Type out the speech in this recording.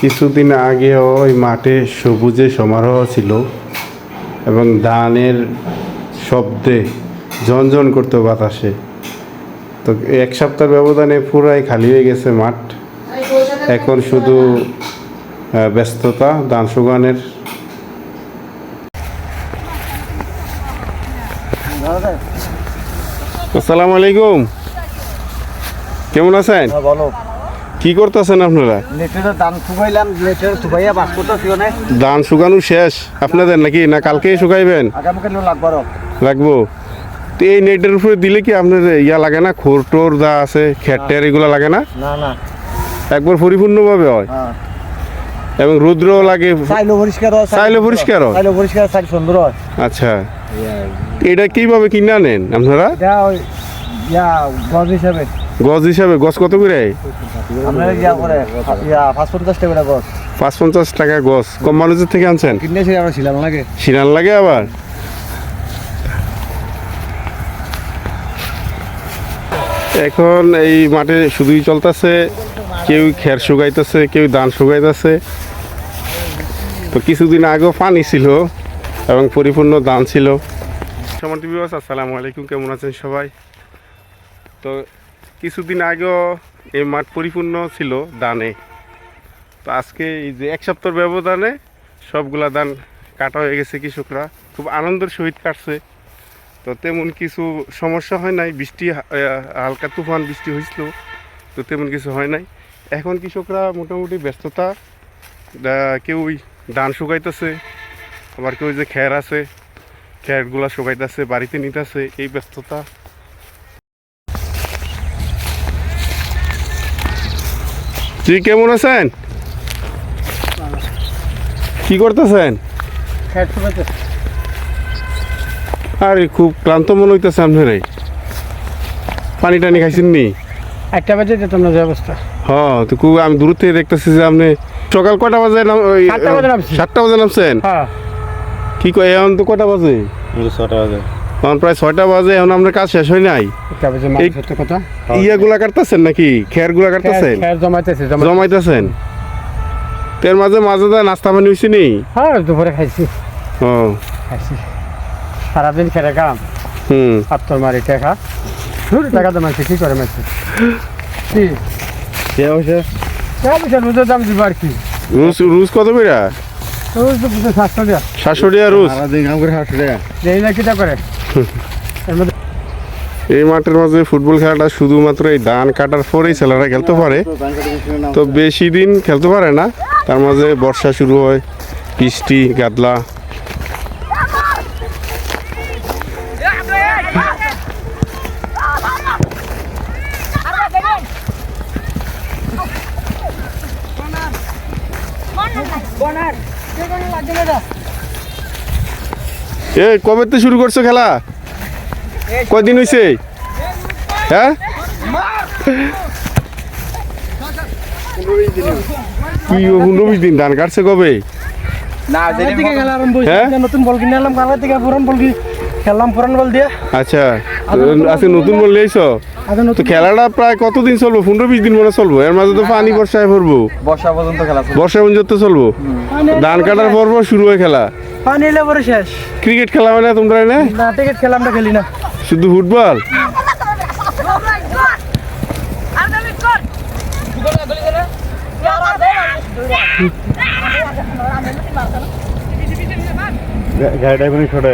কিছুদিন আগে ওই মাঠে সবুজে সমারোহ ছিল এবং ধানের শব্দে ঝনঝন করতো বাতাসে। তো এক সপ্তাহ ব্যবধানে পুরাই খালি হয়ে গেছে মাঠ। এখন শুধু ব্যস্ততা দান সুগানের আসসালামু আলাইকুম। কেমন আছেন? হ্যাঁ, বলো কি করতেছেন আপনারা? ধান শুকানো শেষ আপনাদের নাকি না কালকেই শুকাইবেন? লাগবো তো এই নেটের উপরে দিলে কি আপনার ইয়া লাগে না? খোর টোর যা আছে খেটের এগুলো লাগে না? একবার পরিপূর্ণভাবে হয়। হ্যাঁ। এবং রুদ্রও লাগে। চাইলো পরিষ্কার হয় আচ্ছা। এটা কীভাবে কিনা নেন আপনারা? হিসাবে। গজ হিসাবে গজ কত করে? পাঁচ পঞ্চাশ টাকা গজ। গজ। কম মানুষের থেকে আনছেন? কিনেছি লাগে। আবার? এখন এই মাঠে শুধুই চলতেছে কেউ খের শুকাইতেছে কেউ ধান শুকাইতেছে। তো কিছুদিন আগেও পানি ছিল এবং পরিপূর্ণ ধান ছিল। সমান টিভি আসসালামু আলাইকুম কেমন আছেন সবাই? তো কিছুদিন আগেও এই মাঠ পরিপূর্ণ ছিল ধানে তো আজকে এই যে এক সপ্তাহ ব্যবধানে সবগুলা ধান কাটা হয়ে গেছে কৃষকরা। খুব আনন্দের সহিত কাটছে। তো তেমন কিছু সমস্যা হয় নাই। বৃষ্টি হালকা তুফান বৃষ্টি হয়েছিল, তো তেমন কিছু হয় নাই। এখন কৃষকরা মোটামুটি ব্যস্ততা। কেউ ধান শুকাইতেছে, আবার কেউ যে খ্যার আছে খ্যারগুলা শুকাইতেছে, বাড়িতে নিতেছে, এই ব্যস্ততা। জি কেমন আছেন? কি করতেছেন? আরে খুব ক্লান্ত মনে হইতেছে আপনারে পানি টানি খাইছেন নি? একটা বাজে যেতাম না যে অবস্থা। হ্যাঁ তো খুব আমি দূর থেকে দেখতেছি যে আপনি সকাল কটা বাজে নাম- ওই, সাতটা বাজে নামছি। সাতটা বাজে নামছেন? হ্যাঁ। কি কয় এখন তো কটা বাজে? ছটা বাজে। এখন প্রায় ছয়টা বাজে এখন আপনার কাজ শেষ হয় নাই। ইয়েগুলা কাটতেছেন নাকি? খেরগুলা কাটতেছেন? জমাইতেছে জমাইতেছেন? তের মাঝে মাঝে দা নাস্তা পানি হয়েছে নি? হ্যাঁ দুপুরে খাইছি। ও। খাইছি। সারাদিন খেলে কাম হুম। আত্মর মারি টাকা। শুরু টাকা তো মানছে কি করে মানছে কি? কে বুঝে রোজের দাম দিব আর কি। রুস রুস কত বেড়া এই মাঠের মাঝে ফুটবল খেলাটা শুধুমাত্র এই ধান কাটার পরেই ছেলেরা খেলতে পারে। তো বেশি দিন খেলতে পারে না, তার মাঝে বর্ষা শুরু হয়, বৃষ্টি, গাদলা। এ কবে তো শুরু করছ খেলা? কয়দিন হয়েছে হ্যাঁ? কি পনেরো বিশ দিন ধান কাটছে কবে। হ্যাঁ? নতুন বল কিনে আনলাম কালকের থেকে পুরান বল কি খেললাম পুরান বল দিয়ে। আচ্ছা আজকে নতুন বল নিয়েছো? তো খেলাটা প্রায় কতদিন চলবো? পনেরো বিশ দিন মনে চলবো। এর মাঝে তো পানি বর্ষায় পড়ব বর্ষা পর্যন্ত খেলা বর্ষা পর্যন্ত চলবো। ধান কাটার পর পর শুরু হয় খেলা। পানি এলে পরে শেষ। ক্রিকেট খেলা মানে তোমরা এনে? না টিকিট খেলা আমরা খেলি না। শুধু ফুটবল! গাড়িটা এখনই ছোটে